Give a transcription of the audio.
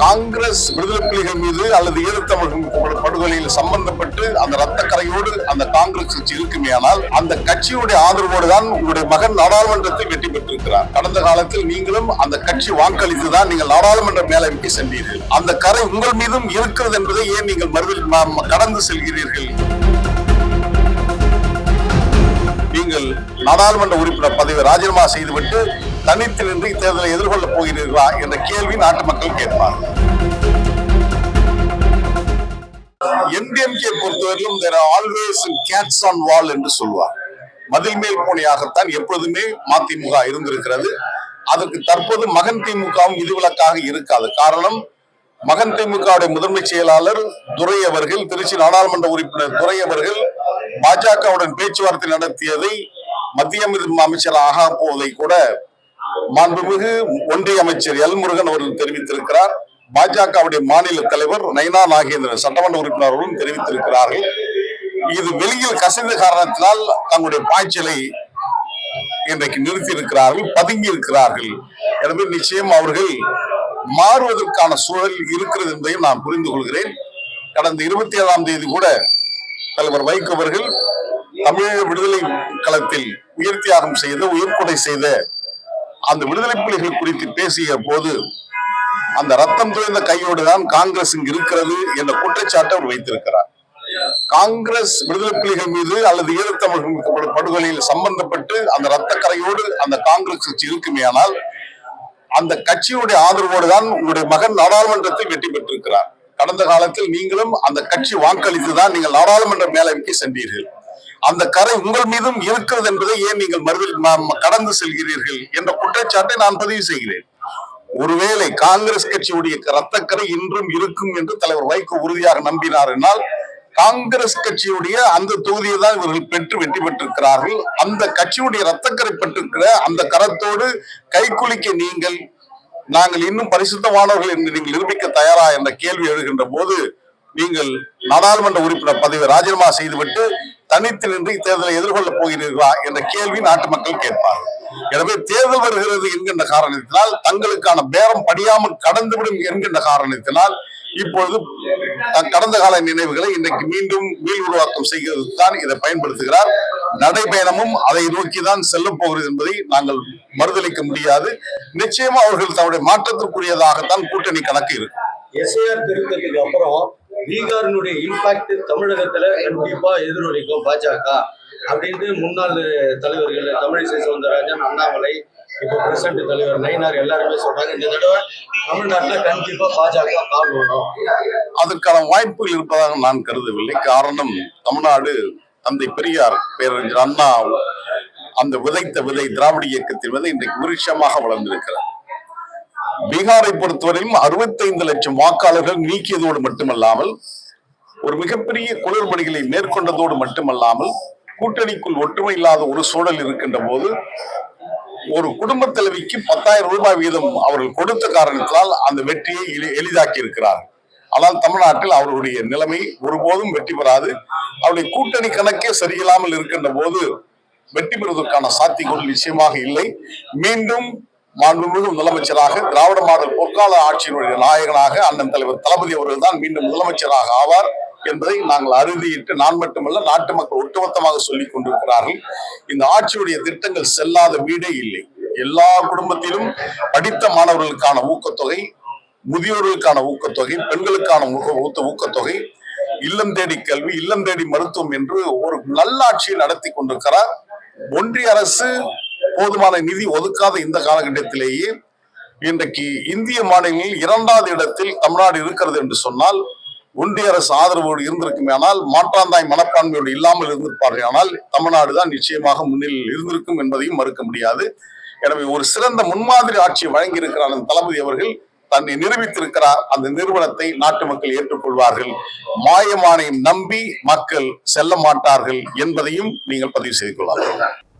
காங்கிரஸ் விடுதலை புலிகள் மீது அல்லது ஈழத்தமிழ் படுகொலையில் சம்பந்தப்பட்டு அந்த ரத்த கரையோடு அந்த காங்கிரஸ் கட்சி இருக்குமேயானால் அந்த கட்சியுடைய ஆதரவோடு தான் உங்களுடைய மகன் நாடாளுமன்றத்தில் வெற்றி பெற்றிருக்கிறார். கடந்த காலத்தில் நீங்களும் அந்த கட்சி வாக்களித்து தான் நீங்கள் நாடாளுமன்ற மேலவைக்கு சென்றீர்கள். அந்த கரை உங்கள் மீதும் இருக்கிறது என்பதை ஏன் நீங்கள் மறுதல் கடந்து செல்கிறீர்கள்? நீங்கள் நாடாளுமன்ற உறுப்பினர் பதவியை ராஜினாமா செய்துவிட்டு தனித்து நின்று தேர்தலை எதிர்கொள்ளப் போகிறீர்களா என்ற கேள்வி நாட்டு மக்கள் கேட்பார்கள். என்டிஎம்கே பொறுத்தவரையிலும் there always always cats on என்று சொல்வார் மதில் மேல் பூனையாகத்தான் எப்பொழுதுமே மதிமுக இருந்திருக்கிறது. அதற்கு தற்போது மகன் திமுகவும் விதிவிலக்காக இருக்காது. காரணம் மகன் திமுகவுடைய முதன்மை செயலாளர் துரை அவர்கள் திருச்சி நாடாளுமன்ற உறுப்பினர் துரை அவர்கள் பாஜகவுடன் பேச்சுவார்த்தை நடத்தியதை மத்திய அமைச்சர் ஆகா போவதை கூட மாண்புமிகு ஒன்றிய அமைச்சர் எல் முருகன் அவர்கள் தெரிவித்திருக்கிறார். பாஜகவுடைய மாநில தலைவர் நயனா நாகேந்திரன் சட்டமன்ற உறுப்பினர்களும் தெரிவித்திருக்கிறார்கள். இது வெளியில் கசிந்த காரணத்தினால் தங்களுடைய பாய்ச்சலை இன்றைக்கு நிறுத்தி இருக்கிறார்கள் பதுங்கி இருக்கிறார்கள் எனவே நிச்சயம் அவர்கள் மாறுவதற்கான சூழல் இருக்கிறது என்பதையும் நான் புரிந்து கொள்கிறேன். கடந்த இருபத்தி ஏழாம் தேதி கூட தலைவர் வைகோ அவர்கள் தமிழக விடுதலை களத்தில் உயிர் தியாகம் செய்த உயிர்கொடை செய்த அந்த விடுதலை புலிகள் குறித்து பேசிய போது அந்த ரத்தம் துளைந்த கையோடு தான் காங்கிரஸ் இங்கு இருக்கிறது என்ற குற்றச்சாட்டை அவர் வைத்திருக்கிறார். காங்கிரஸ் விடுதலை புலிகள் மீது அல்லது ஈழத்தமிழ் படுகொலையில் சம்பந்தப்பட்டு அந்த ரத்த கரையோடு அந்த காங்கிரஸ் கட்சி இருக்குமேயானால் அந்த கட்சியுடைய ஆதரவோடு தான் உங்களுடைய மகன் நாடாளுமன்றத்தில் வெற்றி பெற்றிருக்கிறார். கடந்த காலத்தில் நீங்களும் அந்த கட்சி வாக்களித்து தான் நீங்கள் நாடாளுமன்ற மேலவைக்கு சென்றீர்கள். அந்த கரை உங்கள் மீதும் இருக்கிறது என்பதை ஏன் நீங்கள் மறுதல் கடந்து செல்கிறீர்கள் என்ற குற்றச்சாட்டை நான் பதிவு செய்கிறேன். ஒருவேளை காங்கிரஸ் கட்சியுடைய ரத்தக்கரை இன்றும் இருக்கும் என்று தலைவர் வைகோ உறுதியாக நம்பினார் என்னால் காங்கிரஸ் கட்சியுடைய அந்த தொகுதியை தான் இவர்கள் பெற்று வெற்றி பெற்றிருக்கிறார்கள். அந்த கட்சியுடைய ரத்தக்கரை பெற்றிருக்கிற அந்த கரத்தோடு கைக்குலிக்க நீங்கள் நாங்கள் இன்னும் பரிசுத்தமானவர்கள் என்று நீங்கள் நிரூபிக்க தயாரா என்ற கேள்வி எழுகின்ற போது நீங்கள் நாடாளுமன்ற உறுப்பினர் பதவியை ராஜினாமா செய்துவிட்டு தனித்து நின்று தேர்தலை எதிர்கொள்ளப் போகிறீர்களா என்ற கேள்வி நாட்டு மக்கள் கேட்பார்கள். எனவே தேர்தல் வருகிறது என்கின்ற காரணத்தினால் தங்களுக்கான பேரம் படியாமல் கடந்துவிடும் என்கின்ற காரணத்தினால் இப்பொழுது கடந்த கால நினைவுகளை இன்னைக்கு மீண்டும் மீள் உருவாக்கம் செய்கிறது தான் இதை பயன்படுத்துகிறார். நடைபயணமும் அதை நோக்கி தான் செல்ல போகிறது என்பதை நாங்கள் மறுதளிக்க முடியாது. நிச்சயமா அவர்கள் தன்னுடைய மாற்றத்திற்குரியதாகத்தான் கூட்டணி கணக்கு இருக்கு. எஸ்ஐஆர் திருத்தத்துக்கு அப்புறம் பீகாரினுடைய இம்பாக்ட் தமிழகத்துல கண்டிப்பா எதிரொலிக்கும் பாஜக அப்படின்ட்டு முன்னாள் தலைவர்கள் தமிழிசை சவுந்தரராஜன் அண்ணாமலை இப்போ பிரசன்ட் தலைவர் நயினார் எல்லாருமே சொல்றாங்க இந்த தடவை தமிழ்நாட்டுல கண்டிப்பா பாஜக கால் வரும் அதற்கான வாய்ப்புகள் இருப்பதாக நான் கருதவில்லை. காரணம் தமிழ்நாடு தந்தை பெரியார் பேரறிஞர் அண்ணா அந்த விதைத்த விதை திராவிட இயக்கத்தின் விதை இன்றைக்கு விருட்சமாக வளர்ந்திருக்கிறது. பீகாரை பொறுத்தவரையும் அறுபத்தைந்து லட்சம் வாக்காளர்கள் நீக்கியதோடு மட்டுமல்லாமல் ஒரு மிகப்பெரிய குளறுபடிகளை மேற்கொண்டதோடு மட்டுமல்லாமல் கூட்டணிக்குள் ஒற்றுமை இல்லாத ஒரு சூழல் இருக்கின்ற போது ஒரு குடும்ப தலைவிக்கு பத்தாயிரம் ரூபாய் வீதம் அவர்கள் கொடுத்த காரணத்தினால் அந்த வெற்றியை எளி- எளிதாக்கி இருக்கிறார் ஆனால் தமிழ்நாட்டில் அவர்களுடைய நிலைமை ஒருபோதும் வெற்றி பெறாது. அவருடைய கூட்டணி கணக்கே சரியில்லாமல் இருக்கின்ற போது வெற்றி பெறுவதற்கான சாத்தியக்கூறு நிச்சயமாக இல்லை. மீண்டும் மாண்புமிகு முதலமைச்சராக திராவிட மாடல் பொற்கால ஆட்சியினுடைய நாயகனாக அண்ணன் தலைவர் தளபதி அவர்கள் தான் மீண்டும் முதலமைச்சராக ஆவார் என்பதை நாங்கள் அறுதியிட்டு நான் மட்டுமல்ல நாட்டு மக்கள் ஒட்டுமொத்தமாக சொல்லிக் கொண்டிருக்கிறார்கள். இந்த ஆட்சியுடைய திட்டங்கள் செல்லாத வீடே இல்லை. எல்லா குடும்பத்திலும் படித்த மாணவர்களுக்கான ஊக்கத்தொகை முதியோர்களுக்கான ஊக்கத்தொகை பெண்களுக்கான ஊக்க- ஊத்த- ஊக்கத்தொகை இல்லம் தேடி கல்வி இல்லம் தேடி மருத்துவம் என்று ஒரு நல்லாட்சியை நடத்தி கொண்டிருக்கிறார். ஒன்றிய அரசு போதுமான நிதி ஒதுக்காத இந்த காலகட்டத்திலேயே இன்றைக்கு இந்திய மாநிலங்களில் இரண்டாவது இடத்தில் தமிழ்நாடு இருக்கிறது என்று சொன்னால் ஒன்றிய அரசு ஆதரவோடு இருந்திருக்குமேயானால் மாற்றாந்தாய் மனப்பான்மையோடு இல்லாமல் இருந்திருப்பார்கள். ஆனால் தமிழ்நாடு தான் நிச்சயமாக முன்னிலையில் இருந்திருக்கும் என்பதையும் மறுக்க முடியாது. எனவே ஒரு சிறந்த முன்மாதிரி ஆட்சியை வழங்கியிருக்கிறார் அந்த தளபதி அவர்கள் தன்னை நிரூபித்திருக்கிறார். அந்த நிறுவனத்தை நாட்டு மக்கள் ஏற்றுக்கொள்வார்கள். மாயமானையும் நம்பி மக்கள் செல்ல மாட்டார்கள் என்பதையும் நீங்கள் பதிவு செய்து கொள்ளலாம்.